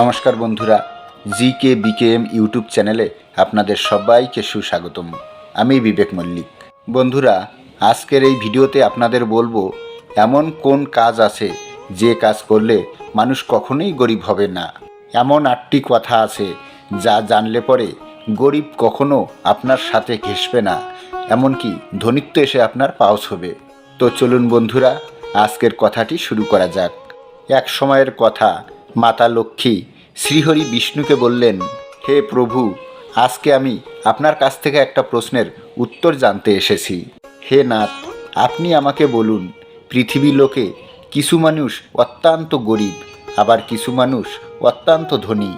নমস্কার বন্ধুরা জি কে BKM YouTube চ্যানেলে আপনাদের সবাইকে সুস্বাগতম। আমি বিবেক মল্লিক। বন্ধুরা, আজকের এই ভিডিওতে আপনাদের বলব, এমন কোন কাজ আছে যে কাজ করলে মানুষ কখনোই গরিব হবে না? এমন আটটি কথা আছে যা জানলে পরে গরিব কখনো আপনার সাথে ঘেসবে না, এমনকি ধনিত্ব এসে আপনার পাউস হবে তো চলুন বন্ধুরা, আজকের কথাটি শুরু করা যাক। এক সময়ের কথা মাতা লক্ষ্মী শ্রীহরি বিষ্ণুকে বললেন, হে প্রভু, আজকে আমি আপনার কাছ থেকে একটা প্রশ্নের উত্তর জানতে এসেছি। হে নাথ, আপনি আমাকে বলুন পৃথিবী লোকে কিছু মানুষ অত্যন্ত গরিব, আবার কিছু মানুষ অত্যন্ত ধনী।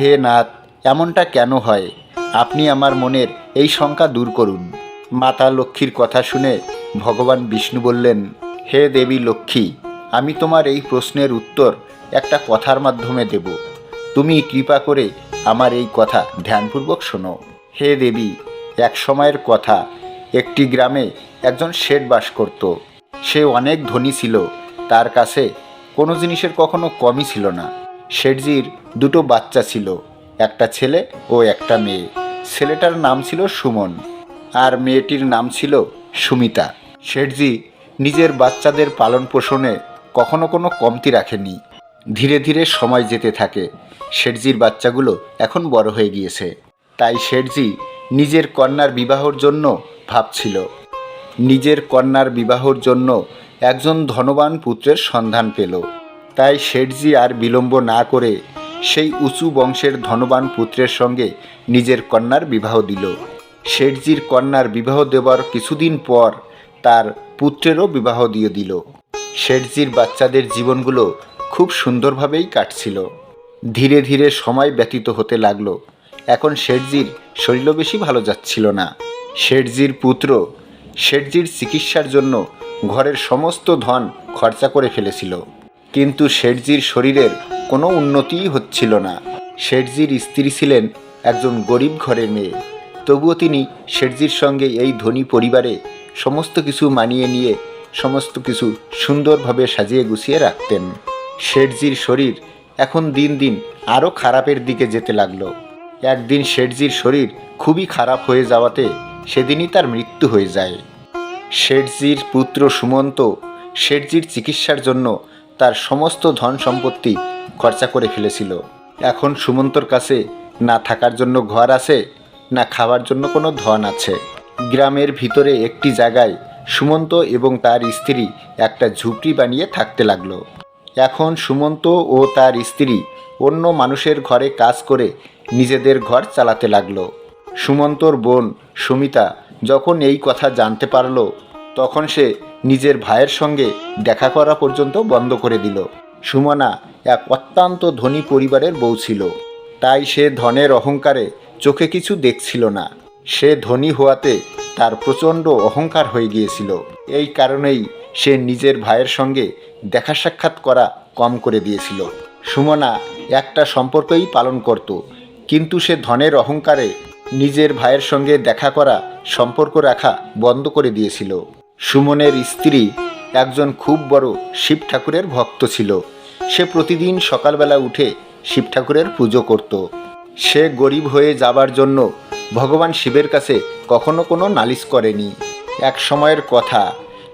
হে নাথ, এমনটা কেন হয়? আপনি আমার মনের এই শঙ্কা দূর করুন। মাতা লক্ষ্মীর কথা শুনে ভগবান বিষ্ণু বললেন, হে দেবী লক্ষ্মী, আমি তোমার এই প্রশ্নের উত্তর একটা কথার মাধ্যমে দেব। তুমি কৃপা করে আমার এই কথা ধ্যানপূর্বক শোনো। হে দেবী, এক সময়ের কথা। একটি গ্রামে একজন শেঠ বাস করত। সে অনেক ধনী ছিল। তার কাছে কোনো জিনিসের কখনো কমই ছিল না। শেঠজির দুটো বাচ্চা ছিল, একটা ছেলে ও একটা মেয়ে। ছেলেটার নাম ছিল সুমন আর মেয়েটির নাম ছিল সুমিতা। শেঠজি নিজের বাচ্চাদের পালন পোষণে কখনো কোনো কমতি রাখেনি। ধীরে ধীরে সময় যেতে থাকে। শেঠজির বাচ্চাগুলো এখন বড় হয়ে গিয়েছে। তাই শেঠজি নিজের কন্যার বিবাহর জন্য ভাবছিল। নিজের কন্যার বিবাহর জন্য একজন ধনবান পুত্রের সন্ধান পেল। তাই শেঠজি আর বিলম্ব না করে সেই উঁচু বংশের ধনবান পুত্রের সঙ্গে নিজের কন্যার বিবাহ দিল। শেঠজির কন্যার বিবাহ দেবার কিছুদিন পর তার পুত্রেরও বিবাহ দিয়ে দিল। শেঠজির বাচ্চাদের জীবনগুলো খুব সুন্দরভাবেই কাটছিল। ধীরে ধীরে সময় ব্যতীত হতে লাগল। এখন শেঠজির শরীরও বেশি ভালো যাচ্ছিল না। শেঠজির পুত্র, শেঠজির চিকিৎসার জন্য ঘরের সমস্ত ধন খরচা করে ফেলেছিল। কিন্তু শেঠজির শরীরের কোনো উন্নতিই হচ্ছিল না। শেঠজির স্ত্রী ছিলেন একজন গরিব ঘরের মেয়ে। তবুও তিনি শেঠজির সঙ্গে এই ধনী পরিবারে সমস্ত কিছু মানিয়ে নিয়ে, সমস্ত কিছু সুন্দরভাবে সাজিয়ে গুছিয়ে রাখতেন। শেঠজির শরীর এখন দিন দিন আরও খারাপের দিকে যেতে লাগল। একদিন শেঠজির শরীর খুবই খারাপ হয়ে যাওয়াতে সেদিনই তার মৃত্যু হয়ে যায়। শেঠজির পুত্র সুমন্ত শেঠজির চিকিৎসার জন্য তার সমস্ত ধন সম্পত্তি খরচা করে ফেলেছিল। এখন সুমন্তর কাছে না থাকার জন্য ঘর আছে, না খাওয়ার জন্য কোনো ধন আছে। গ্রামের ভিতরে একটি জায়গায় সুমন্ত এবং তার স্ত্রী একটা ঝুপড়ি বানিয়ে থাকতে লাগল। এখন সুমন্ত ও তার স্ত্রী অন্য মানুষের ঘরে কাজ করে নিজেদের ঘর চালাতে লাগল। সুমন্তর বোন সুমিতা যখন এই কথা জানতে পারল, তখন সে নিজের ভাইয়ের সঙ্গে দেখা করা পর্যন্ত বন্ধ করে দিল। সুমনা এক অত্যন্ত ধনী পরিবারের বউ ছিল। তাই সে ধনের অহংকারে চোখে কিছু দেখছিল না। সে ধনী হওয়াতে তার প্রচণ্ড অহংকার হয়ে গিয়েছিল। এই কারণেই সে নিজের ভাইয়ের সঙ্গে দেখা সাক্ষাৎ করা কম করে দিয়েছিল। সুমনা একটা সম্পর্কই পালন করত, কিন্তু সে ধনের অহংকারে নিজের ভাইয়ের সঙ্গে দেখা করা সম্পর্ক রাখা বন্ধ করে দিয়েছিল। সুমনের স্ত্রী একজন খুব বড় শিব ঠাকুরের ভক্ত ছিল। সে প্রতিদিন সকালবেলা উঠে শিব ঠাকুরের পুজো করত। সে গরিব হয়ে যাবার জন্য ভগবান শিবের কাছে কখনো কোনো নালিশ করেনি। এক সময়ের কথা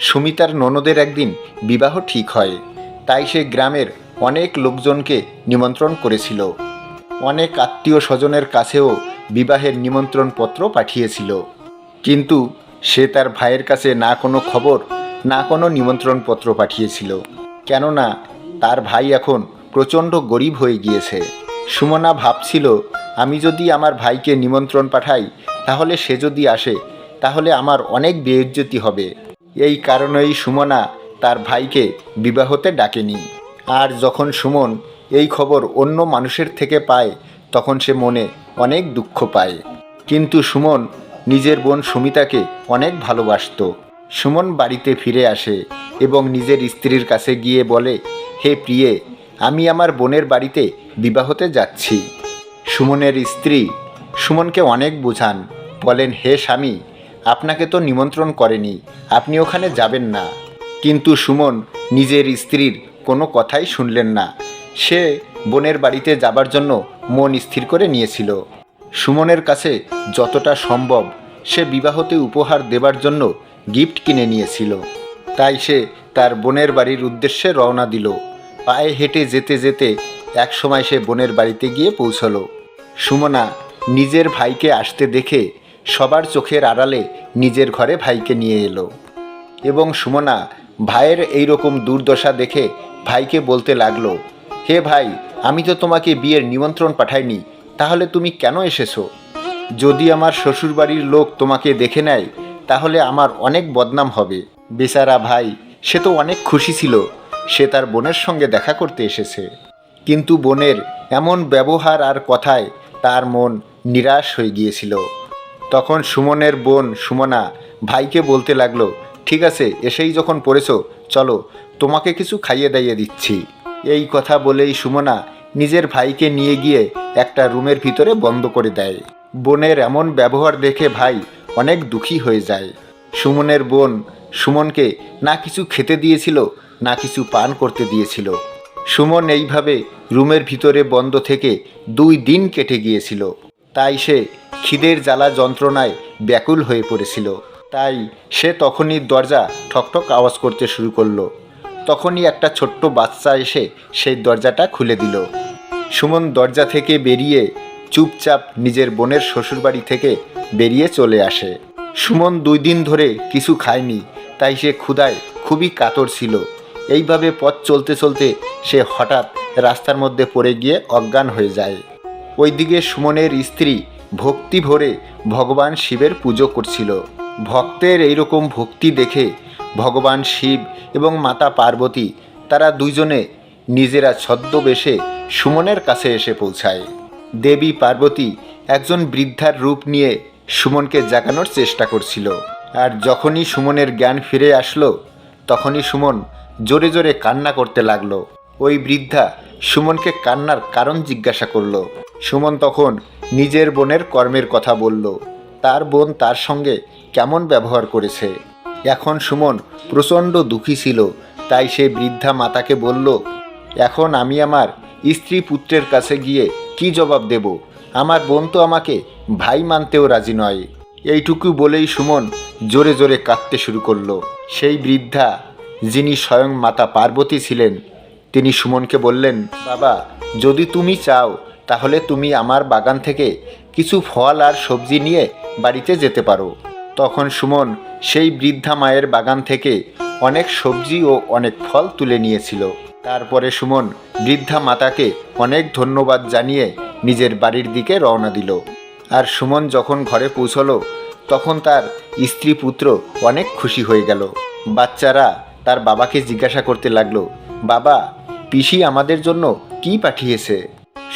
সুমিতার ননদের একদিন বিবাহ ঠিক হয়। তাই সে গ্রামের অনেক লোকজনকে নিমন্ত্রণ করেছিল। অনেক আত্মীয় স্বজনের কাছেও বিবাহের নিমন্ত্রণ পত্র পাঠিয়েছিল। কিন্তু সে তার ভাইয়ের কাছে না কোনো খবর, না কোনো নিমন্ত্রণ পত্র পাঠিয়েছিল। কেননা তার ভাই এখন প্রচণ্ড গরিব হয়ে গিয়েছে। সুমনা ভাবছিল, আমি যদি আমার ভাইকে নিমন্ত্রণ পাঠাই, তাহলে সে যদি আসে, তাহলে আমার অনেক বেইজ্জতি হবে। এই কারণেই সুমনা তার ভাইকে বিবাহতে ডাকেনি। আর যখন সুমন এই খবর অন্য মানুষের থেকে পায়, তখন সে মনে অনেক দুঃখ পায়। কিন্তু সুমন নিজের বোন সুমিতাকে অনেক ভালোবাসত। সুমন বাড়িতে ফিরে আসে এবং নিজের স্ত্রীর কাছে গিয়ে বলে, হে প্রিয়ে, আমি আমার বোনের বাড়িতে বিবাহতে যাচ্ছি। সুমনের স্ত্রী সুমনকে অনেক বোঝান। বলেন, হে স্বামী আপনাকে তো নিমন্ত্রণ করেনি, আপনি ওখানে যাবেন না। কিন্তু সুমন, নিজের স্ত্রীর কোনো কথাই শুনলেন না। সে বোনের বাড়িতে যাবার জন্য মন স্থির করে নিয়েছিল। সুমনের কাছে যতটা সম্ভব সে বিবাহতে উপহার দেবার জন্য গিফট কিনে নিয়েছিল। তাই সে তার বোনের বাড়ির উদ্দেশ্যে রওনা দিল। পায়ে হেঁটে যেতে যেতে এক সময় সে বোনের বাড়িতে গিয়ে পৌঁছলো। সুমনা নিজের ভাইকে আসতে দেখে সবার চোখের আড়ালে নিজের ঘরে ভাইকে নিয়ে এলো। এবং সুমনা ভাইয়ের এই রকম দুর্দশা দেখে ভাইকে বলতে লাগল, হে ভাই, আমি তো তোমাকে বিয়ের নিমন্ত্রণ পাঠাইনি, তাহলে তুমি কেন এসেছ? যদি আমার শ্বশুরবাড়ির লোক তোমাকে দেখে নেয়, তাহলে আমার অনেক বদনাম হবে। বেচারা ভাই, সে তো অনেক খুশি ছিল, সে তার বোনের সঙ্গে দেখা করতে এসেছে। কিন্তু বোনের এমন ব্যবহার আর কথায় তার মন নিরাশ হয়ে গিয়েছিল। তখন সুমনের বোন সুমনা ভাইকে বলতে লাগল, ঠিক আছে, এসেই যখন পড়েছো, চলো, তোমাকে কিছু খাইয়ে দাইয়ে দিচ্ছি। এই কথা বলেই সুমনা নিজের ভাইকে নিয়ে গিয়ে একটা রুমের ভিতরে বন্ধ করে দেয়। বোনের এমন ব্যবহার দেখে ভাই অনেক দুঃখী হয়ে যায়। সুমনের বোন সুমনকে না কিছু খেতে দিয়েছিল, না কিছু পান করতে দিয়েছিল। সুমন এইভাবে রুমের ভিতরে বন্ধ থেকে দুই দিন কেটে গিয়েছিল। তাই সে খিদের জ্বালা যন্ত্রণায় ব্যাকুল হয়ে পড়েছিল। তাই সে তখনই দরজা ঠকঠক আওয়াজ করতে শুরু করল। তখনই একটা ছোট্ট বাচ্চা এসে সেই দরজাটা খুলে দিল। সুমন দরজা থেকে বেরিয়ে চুপচাপ নিজের বোনের শ্বশুরবাড়ি থেকে বেরিয়ে চলে আসে। সুমন দুই দিন ধরে কিছু খায়নি, তাই সে ক্ষুধায় খুবই কাতর ছিল। এইভাবে পথ চলতে চলতে সে হঠাৎ রাস্তার মধ্যে পড়ে গিয়ে অজ্ঞান হয়ে যায়। ওইদিকে সুমনের স্ত্রী ভক্তি ভরে ভগবান শিবের পুজো করছিল। ভক্তের এইরকম ভক্তি দেখে ভগবান শিব এবং মাতা পার্বতী, তারা দুইজনে নিজেরা ছদ্মবেশে সুমনের কাছে এসে পৌঁছায়। দেবী পার্বতী একজন বৃদ্ধার রূপ নিয়ে সুমনকে জাগানোর চেষ্টা করছিল। আর যখনই সুমনের জ্ঞান ফিরে আসলো, তখনই সুমন জোরে জোরে কান্না করতে লাগল। ওই বৃদ্ধা সুমনকে কান্নার কারণ জিজ্ঞাসা করল। সুমন তখন নিজের বোনের কর্মের কথা বলল। তার বোন তার সঙ্গে কেমন ব্যবহার করেছে? এখন সুমন প্রচণ্ড দুঃখী ছিল, তাই সে বৃদ্ধা মাতাকে বলল, এখন আমি আমার স্ত্রী পুত্রের কাছে গিয়ে কি জবাব দেব? আমার বোন তো আমাকে ভাই মানতেও রাজি নয়। এইটুকু বলেই সুমন জোরে জোরে কাঁদতে শুরু করল। সেই বৃদ্ধা, যিনি স্বয়ং মাতা পার্বতী ছিলেন, তিনি সুমনকে বললেন, বাবা, যদি তুমি চাও তাহলে তুমি আমার বাগান থেকে কিছু ফল আর সবজি নিয়ে বাড়িতে যেতে পারো। তখন সুমন সেই বৃদ্ধা মায়ের বাগান থেকে অনেক সবজি ও অনেক ফল তুলে নিয়েছিল। তারপরে সুমন বৃদ্ধা মাতাকে অনেক ধন্যবাদ জানিয়ে নিজের বাড়ির দিকে রওনা দিল। আর সুমন যখন ঘরে পৌঁছলো, তখন তার স্ত্রী পুত্র অনেক খুশি হয়ে গেল। বাচ্চারা তার বাবাকে জিজ্ঞাসা করতে লাগল, বাবা, পিসি আমাদের জন্য কি পাঠিয়েছে?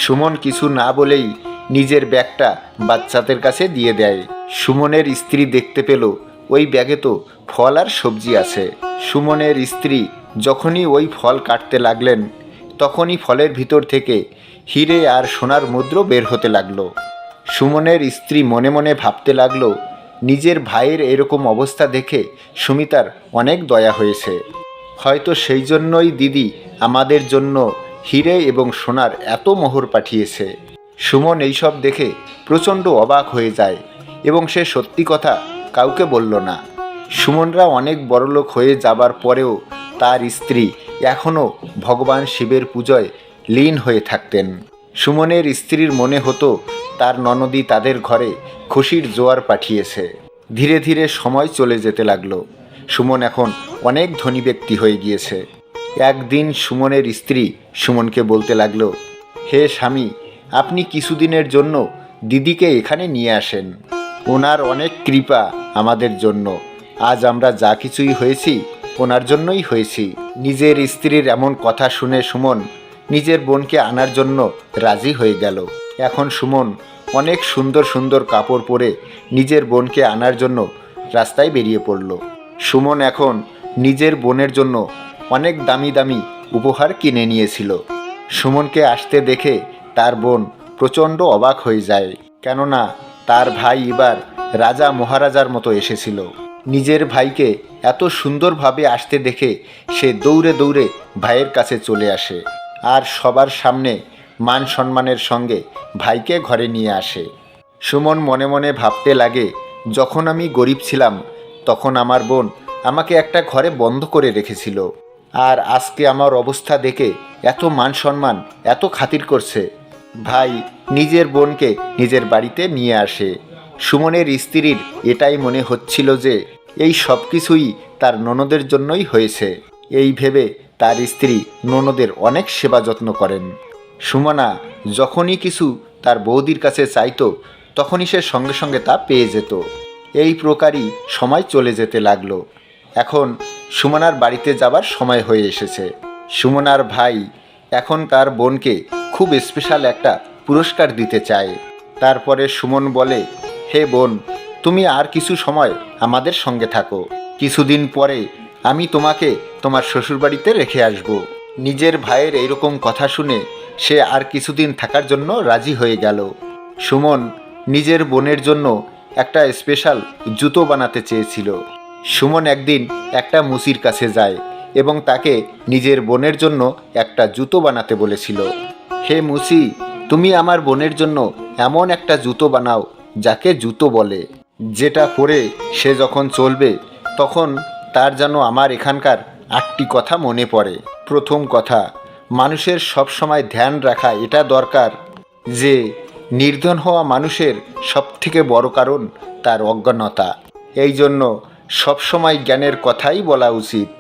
সুমন কিছু না বলেই নিজের ব্যাগটা বাচ্চাদের কাছে দিয়ে দেয়। সুমনের স্ত্রী দেখতে পেল, ওই ব্যাগে তো ফল আর সবজি আছে। সুমনের স্ত্রী যখনই ওই ফল কাটতে লাগলেন, তখনই ফলের ভিতর থেকে হিরে আর সোনার মুদ্র বের হতে লাগল। সুমনের স্ত্রী মনে মনে ভাবতে লাগল, নিজের ভাইয়ের এরকম অবস্থা দেখে সুমিতার অনেক দয়া হয়েছে। হয়তো সেই জন্যই দিদি আমাদের জন্য হিরে এবং সোনার এত মোহর পাঠিয়েছে। সুমন এইসব দেখে প্রচণ্ড অবাক হয়ে যায় এবং সে সত্যি কথা কাউকে বলল না। সুমনরা অনেক বড়লোক হয়ে যাবার পরেও তার স্ত্রী এখনও ভগবান শিবের পুজোয় লীন হয়ে থাকতেন। সুমনের স্ত্রীর মনে হতো তার ননদি তাদের ঘরে খুশির জোয়ার পাঠিয়েছে। ধীরে ধীরে সময় চলে যেতে লাগল। সুমন এখন অনেক ধনী ব্যক্তি হয়ে গিয়েছে। একদিন সুমনের স্ত্রী সুমনকে বলতে লাগল, হে স্বামী, আপনি কিছুদিনের জন্য দিদিকে এখানে নিয়ে আসেন। ওনার অনেক কৃপা আমাদের জন্য। আজ আমরা যা কিছুই হয়েছি, ওনার জন্যই হয়েছি। নিজের স্ত্রীর এমন কথা শুনে সুমন নিজের বোনকে আনার জন্য রাজি হয়ে গেল। এখন সুমন অনেক সুন্দর সুন্দর কাপড় পরে নিজের বোনকে আনার জন্য রাস্তায় বেরিয়ে পড়ল। সুমন এখন নিজের বোনের জন্য অনেক দামি দামি উপহার কিনে নিয়েছিল। সুমনকে আসতে দেখে তার বোন প্রচণ্ড অবাক হয়ে যায়, কেননা তার ভাই এবার রাজা মহারাজার মতো এসেছিল। নিজের ভাইকে এত সুন্দরভাবে আসতে দেখে সে দৌড়ে দৌড়ে ভাইয়ের কাছে চলে আসে আর সবার সামনে মান সম্মানের সঙ্গে ভাইকে ঘরে নিয়ে আসে। সুমন মনে মনে ভাবতে লাগে, যখন আমি গরিব ছিলাম, তখন আমার বোন আমাকে একটা ঘরে বন্ধ করে রেখেছিল। আর আজকে আমার অবস্থা দেখে এত মান সম্মান, এত খাতির করছে। ভাই নিজের বোনকে নিজের বাড়িতে নিয়ে আসে। সুমনের স্ত্রীর এটাই মনে হচ্ছিল যে এই সব কিছুই তার ননদের জন্যই হয়েছে। এই ভেবে তার স্ত্রী ননদের অনেক সেবা যত্ন করেন। সুমনা যখনই কিছু তার বৌদির কাছে চাইতো, তখনই সে সঙ্গে সঙ্গে তা পেয়ে যেত। এই প্রকারই সময় চলে যেতে লাগল। এখন সুমনার বাড়িতে যাবার সময় হয়ে এসেছে। সুমনার ভাই এখন তার বোনকে খুব স্পেশাল একটা পুরস্কার দিতে চায়। তারপরে সুমন বলে, হে বোন, তুমি আর কিছু সময় আমাদের সঙ্গে থাকো। কিছুদিন পরে আমি তোমাকে তোমার শ্বশুরবাড়িতে রেখে আসব। নিজের ভাইয়ের এইরকম কথা শুনে সে আর কিছুদিন থাকার জন্য রাজি হয়ে গেল। সুমন নিজের বোনের জন্য একটা স্পেশাল জুতো বানাতে চেয়েছিল। সুমন একদিন একটা মুসির কাছে যায় এবং তাকে নিজের বোনের জন্য একটা জুতো বানাতে বলেছিল। হে মুসি, তুমি আমার বোনের জন্য এমন একটা জুতো বানাও যাকে জুতো বলে। যেটা পরে সে যখন চলবে, তখন তার যেন আমার এখানকার আটটি কথা মনে পড়ে। প্রথম কথা, মানুষের সব সময় ধ্যান রাখা এটা দরকার যে, নির্ধন হওয়া মানুষের সবথেকে বড় কারণ তার অজ্ঞানতা। এই জন্য সবসময় জ্ঞানের কথাই বলা উচিত।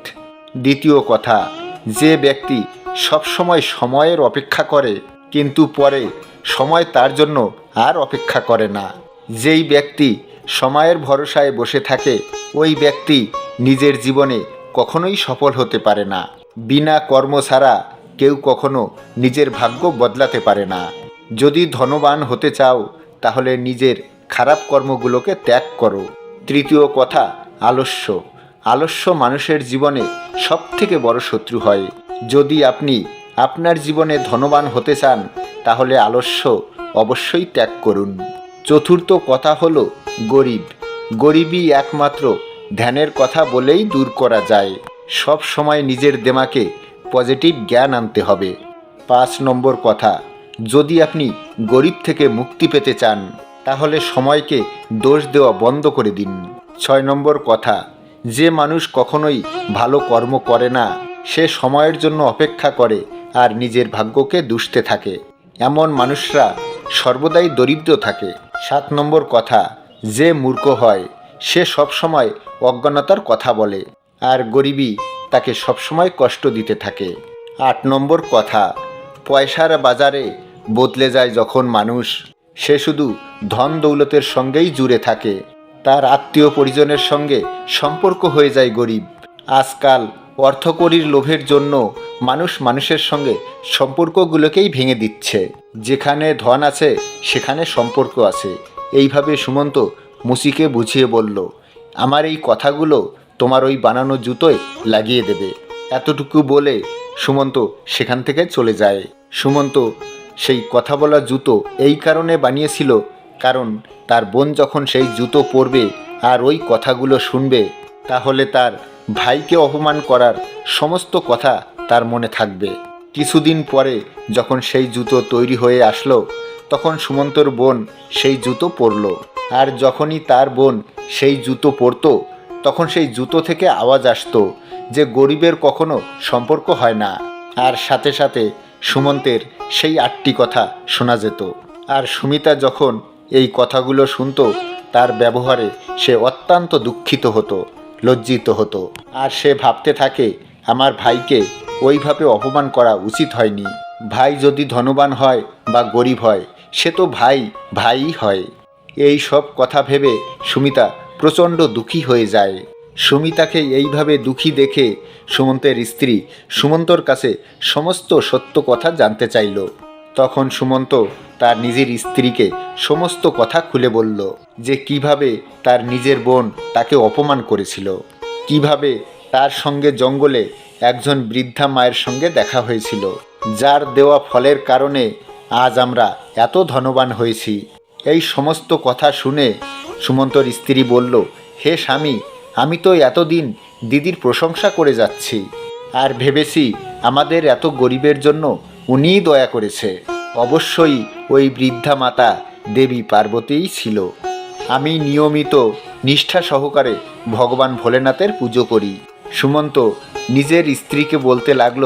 দ্বিতীয় কথা, যে ব্যক্তি সবসময় সময়ের অপেক্ষা করে, কিন্তু পরে সময় তার জন্য আর অপেক্ষা করে না। যেই ব্যক্তি সময়ের ভরসায় বসে থাকে, ওই ব্যক্তি নিজের জীবনে কখনোই সফল হতে পারে না। বিনা কর্ম ছাড়া কেউ কখনো নিজের ভাগ্য বদলাতে পারে না। যদি ধনবান হতে চাও, তাহলে নিজের খারাপ কর্মগুলোকে ত্যাগ করো। তৃতীয় কথা আলস্য। আলস্য মানুষের জীবনে সবথেকে বড় শত্রু হয়। যদি আপনি আপনার জীবনে ধনবান হতে চান, তাহলে আলস্য অবশ্যই ত্যাগ করুন। চতুর্থ কথা হলো গরিব। গরিবই একমাত্র ধ্যানের কথা বলেই দূর করা যায়। সব সময় নিজের দেমাকে পজিটিভ জ্ঞান আনতে হবে। পাঁচ নম্বর কথা, যদি আপনি গরিব থেকে মুক্তি পেতে চান, তাহলে সময়কে দোষ দেওয়া বন্ধ করে দিন। ছয় নম্বর কথা, যে মানুষ কখনোই ভালো কর্ম করে না, সে সময়ের জন্য অপেক্ষা করে আর নিজের ভাগ্যকে দুষতে থাকে। এমন মানুষরা সর্বদাই দরিদ্র থাকে। সাত নম্বর কথা, যে মূর্খ হয়, সে সবসময় অজ্ঞানতার কথা বলে আর গরিবী তাকে সবসময় কষ্ট দিতে থাকে। আট নম্বর কথা, পয়সার বাজারে বদলে যায় যখন মানুষ। সে শুধু ধন দৌলতের সঙ্গেই জুড়ে থাকে। তার আত্মীয় পরিজনের সঙ্গে সম্পর্ক হয়ে যায় গরিব। আজকাল অর্থকরীর লোভের জন্য মানুষ মানুষের সঙ্গে সম্পর্কগুলোকেই ভেঙে দিচ্ছে। যেখানে ধন আছে, সেখানে সম্পর্ক আছে। এইভাবে সুমন্ত মুসিকে বুঝিয়ে বলল, আমার এই কথাগুলো তোমার ওই বানানো জুতোয় লাগিয়ে দেবে। এতটুকু বলে সুমন্ত সেখান থেকে চলে যায়। সুমন্ত সেই কথা বলা জুতো এই কারণে বানিয়েছিল কারণ তার বোন যখন সেই জুতো পরবে আর ওই কথাগুলো শুনবে, তাহলে তার ভাইকে অপমান করার সমস্ত কথা তার মনে থাকবে। কিছুদিন পরে যখন সেই জুতো তৈরি হয়ে আসলো, তখন সুমন্তর বোন সেই জুতো পরল। আর যখনই তার বোন সেই জুতো পরতো, তখন সেই জুতো থেকে আওয়াজ আসতো যে গরিবের কখনো সম্পর্ক হয় না। আর সাথে সাথে সুমন্তের সেই আটটি কথা শোনা যেত। আর সুমিতা যখন কথাগুলো শুনত, তার ব্যবহারে সে অত্যন্ত দুঃখিত হতো, লজ্জিত হতো। আর সে ভাবতে থাকে, আমার ভাইকে ওইভাবে অপমান করা উচিত হয়নি। ভাই যদি ধনবান হয় বা গরিব হয়, সে তো ভাই, ভাইই হয়। এই সব কথা ভেবে সুমিতা প্রচণ্ড দুঃখী হয়ে যায়। সুমিতাকে এইভাবে দুঃখী দেখে সুমন্তের স্ত্রী সুমন্তর কাছে সমস্ত সত্য কথা জানতে চাইল। তখন সুমন্ত তার নিজের স্ত্রীকে সমস্ত কথা খুলে বলল যে কীভাবে তার নিজের বোন তাকে অপমান করেছিল। কীভাবে তার সঙ্গে জঙ্গলে একজন বৃদ্ধা মায়ের সঙ্গে দেখা হয়েছিল, যার দেওয়া ফলের কারণে আজ আমরা এত ধনবান হয়েছি। এই সমস্ত কথা শুনে সুমন্তর স্ত্রী বলল, হে স্বামী, আমি তো এতদিন দিদির প্রশংসা করে যাচ্ছি, আর ভেবেছি আমাদের এত গরিবের জন্য উনিই দয়া করেছে। অবশ্যই ওই বৃদ্ধা মাতা দেবী পার্বতীই ছিল। আমি নিয়মিত নিষ্ঠা সহকারে ভগবান ভোলেনাথের পুজো করি। সুমন্ত নিজের স্ত্রীকে বলতে লাগল,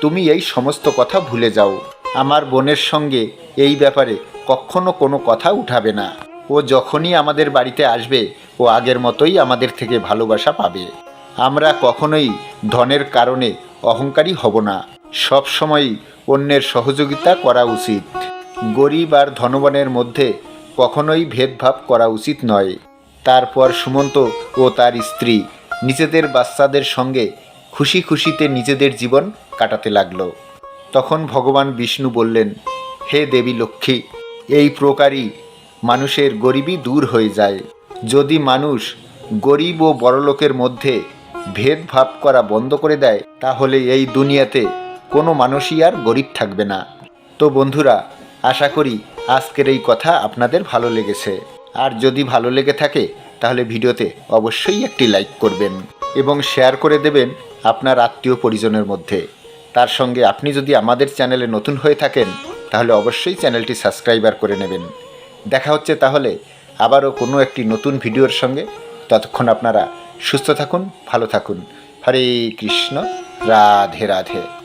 তুমি এই সমস্ত কথা ভুলে যাও। আমার বোনের সঙ্গে এই ব্যাপারে কখনো কোনো কথা উঠাবে না। ও যখনই আমাদের বাড়িতে আসবে, ও আগের মতোই আমাদের থেকে ভালোবাসা পাবে। আমরা কখনোই ধনের কারণে অহংকারী হব না। সব সময়ই অন্যের সহযোগিতা করা উচিত। গরিব আর ধনবানের মধ্যে কখনোই ভেদভাব করা উচিত নয়। তারপর সুমন্ত ও তার স্ত্রী নিজেদের বাচ্চাদের সঙ্গে খুশি খুশিতে নিজেদের জীবন কাটাতে লাগল। তখন ভগবান বিষ্ণু বললেন, হে দেবী লক্ষ্মী, এই প্রকারই মানুষের গরিবই দূর হয়ে যায়। যদি মানুষ গরিব ও বড়লোকের মধ্যে ভেদভাব করা বন্ধ করে দেয়, তাহলে এই দুনিয়াতে কোনো মানুষই আর গরিব থাকবে না। তো বন্ধুরা, আশা করি আজকের এই কথা আপনাদের ভালো লেগেছে। আর যদি ভালো লেগে থাকে, তাহলে ভিডিওতে অবশ্যই একটি লাইক করবেন এবং শেয়ার করে দেবেন আপনার আত্মীয় পরিজনের মধ্যে। তার সঙ্গে আপনি যদি আমাদের চ্যানেলে নতুন হয়ে থাকেন, তাহলে অবশ্যই চ্যানেলটি সাবস্ক্রাইবার করে নেবেন। দেখা হচ্ছে তাহলে আবারও কোনো একটি নতুন ভিডিওর সঙ্গে। ততক্ষণ আপনারা সুস্থ থাকুন, ভালো থাকুন। হরে কৃষ্ণ, রাধে রাধে।